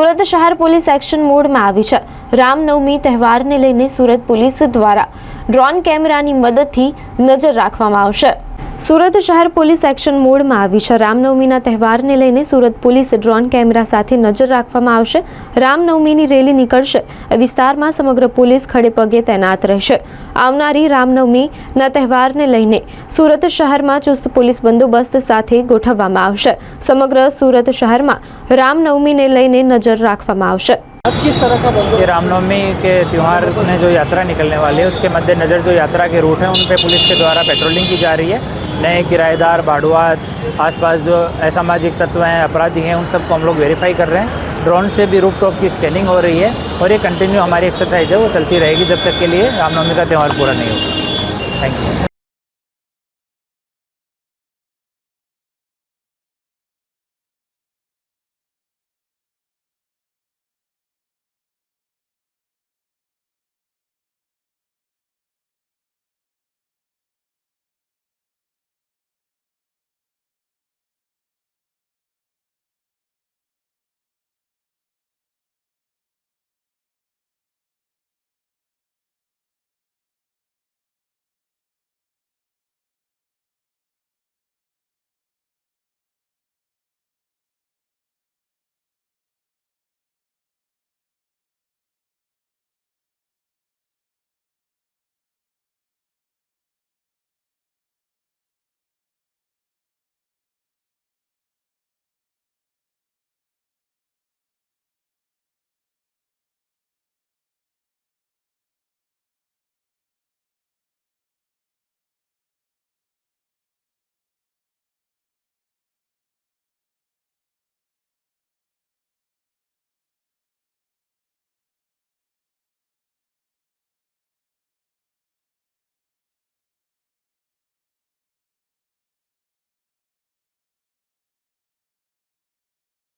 સુરત શહેર police action મોડમાં આવી છે. રામનવમી તહેવારને લઈને સુરત પોલીસ દ્વારા ડ્રોન કેમેરાની મદદથી નજર રાખવામાં આવશે. સુરત શહેર પોલીસ એક્શન મોડમાં આવી છે રામનવમીના તહેવારને લઈને સુરત પોલીસ ડ્રોન કેમેરા સાથે નજર રાખવામાં આવશે રામનવમીની રેલી નીકળશે એ વિસ્તારમાં સમગ્ર પોલીસ ખડે પગે તૈનાત રહેશે આવનારી રામનવમીના તહેવારને લઈને સુરત શહેરમાં ચુસ્ત પોલીસ બંદોબસ્ત સાથે ગોઠવવામાં આવશે સમગ્ર સુરત શહેરમાં રામનવમીને લઈને નજર રાખવામાં આવશે अब किस तरह का बंदोबस्त ये रामनवमी के त्यौहार में जो यात्रा निकलने वाली है उसके मद्देनज़र जो यात्रा के रूट हैं उन पे पुलिस के द्वारा पेट्रोलिंग की जा रही है नए किराएदार बाड़ुआत आसपास जो असामाजिक तत्व हैं, अपराधी हैं, उन सबको हम लोग वेरीफाई कर रहे हैं। ड्रोन से भी रूप टॉप की स्कैनिंग हो रही है और ये कंटिन्यू हमारी एक्सरसाइज है, वो चलती रहेगी जब तक के लिए रामनवमी का त्यौहार पूरा नहीं होगा। Thank you